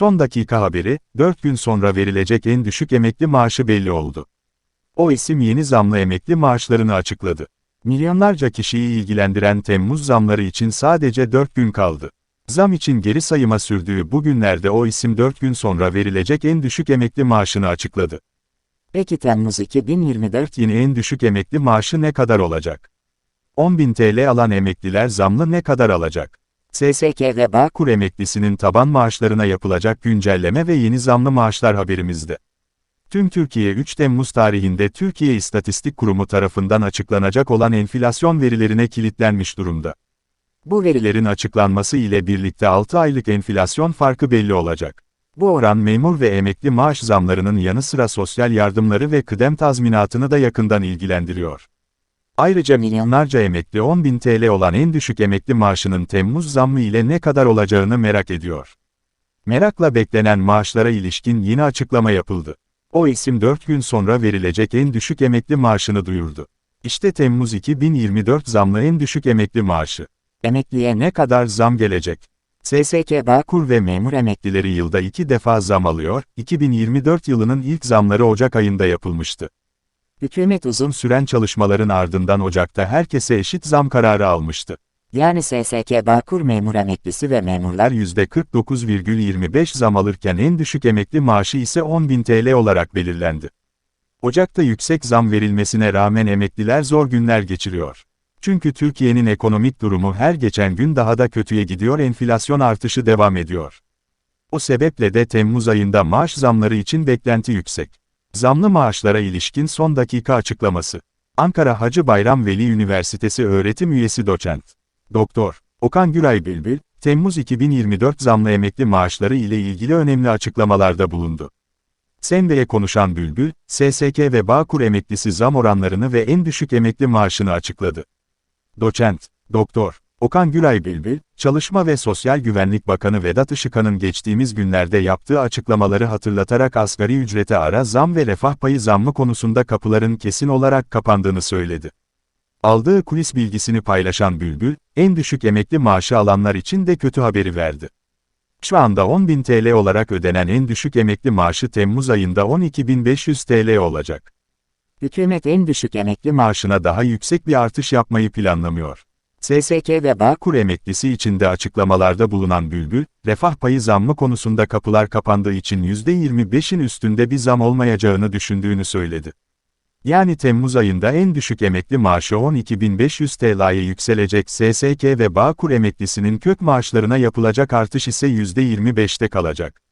Son dakika haberi, 4 gün sonra verilecek en düşük emekli maaşı belli oldu. O isim yeni zamlı emekli maaşlarını açıkladı. Milyonlarca kişiyi ilgilendiren Temmuz zamları için sadece 4 gün kaldı. Zam için geri sayıma sürdüğü bu günlerde o isim 4 gün sonra verilecek en düşük emekli maaşını açıkladı. Peki Temmuz 2024 Yeni en düşük emekli maaşı ne kadar olacak? 10.000 TL alan emekliler zamlı ne kadar alacak? SSK ve BAK Kur emeklisinin taban maaşlarına yapılacak güncelleme ve yeni zamlı maaşlar haberimizde. Tüm Türkiye 3 Temmuz tarihinde Türkiye İstatistik Kurumu tarafından açıklanacak olan enflasyon verilerine kilitlenmiş durumda. Bu verilerin açıklanması ile birlikte 6 aylık enflasyon farkı belli olacak. Bu oran memur ve emekli maaş zamlarının yanı sıra sosyal yardımları ve kıdem tazminatını da yakından ilgilendiriyor. Ayrıca milyonlarca emekli 10.000 TL olan en düşük emekli maaşının Temmuz zammı ile ne kadar olacağını merak ediyor. Merakla beklenen maaşlara ilişkin yeni açıklama yapıldı. O isim 4 gün sonra verilecek en düşük emekli maaşını duyurdu. İşte Temmuz 2024 zamlı en düşük emekli maaşı. emekliye ne kadar zam gelecek? SSK BAK Kur ve memur emeklileri yılda iki defa zam alıyor, 2024 yılının ilk zamları Ocak ayında yapılmıştı. Hükümet uzun süren çalışmaların ardından Ocak'ta herkese eşit zam kararı almıştı. yani SSK Bağkur memur emeklisi ve Memurlar %49,25 zam alırken en düşük emekli maaşı ise 10.000 TL olarak belirlendi. Ocak'ta yüksek zam verilmesine rağmen emekliler zor günler geçiriyor. Çünkü Türkiye'nin ekonomik durumu her geçen gün daha da kötüye gidiyor enflasyon artışı devam ediyor. O sebeple de Temmuz ayında maaş zamları için beklenti yüksek. Zamlı maaşlara ilişkin son dakika açıklaması. Ankara Hacı Bayram Veli Üniversitesi öğretim üyesi doçent. Doktor Okan Güray Bülbül, Temmuz 2024 zamlı emekli maaşları ile ilgili önemli açıklamalarda bulundu. Sende'ye konuşan Bülbül, SSK ve Bağkur emeklisi zam oranlarını ve en düşük emekli maaşını açıkladı. Doçent, Doktor Okan Güray Bülbül, Çalışma ve Sosyal Güvenlik Bakanı Vedat Işıkhan'ın geçtiğimiz günlerde yaptığı açıklamaları hatırlatarak asgari ücrete ara zam ve refah payı zammı konusunda kapıların kesin olarak kapandığını söyledi. Aldığı kulis bilgisini paylaşan Bülbül, en düşük emekli maaşı alanlar için de kötü haberi verdi. Şu anda 10.000 TL olarak ödenen en düşük emekli maaşı Temmuz ayında 12.500 TL olacak. hükümet en düşük emekli maaş Maaşına daha yüksek bir artış yapmayı planlamıyor. SSK ve BAK Kur emeklisi için de açıklamalarda bulunan Bülbül, refah payı zammı konusunda kapılar kapandığı için %25'in üstünde bir zam olmayacağını düşündüğünü söyledi. Yani Temmuz ayında en düşük emekli maaşı 12.500 TL'ye yükselecek SSK ve Bağkur emeklisinin kök maaşlarına yapılacak artış ise %25'te kalacak.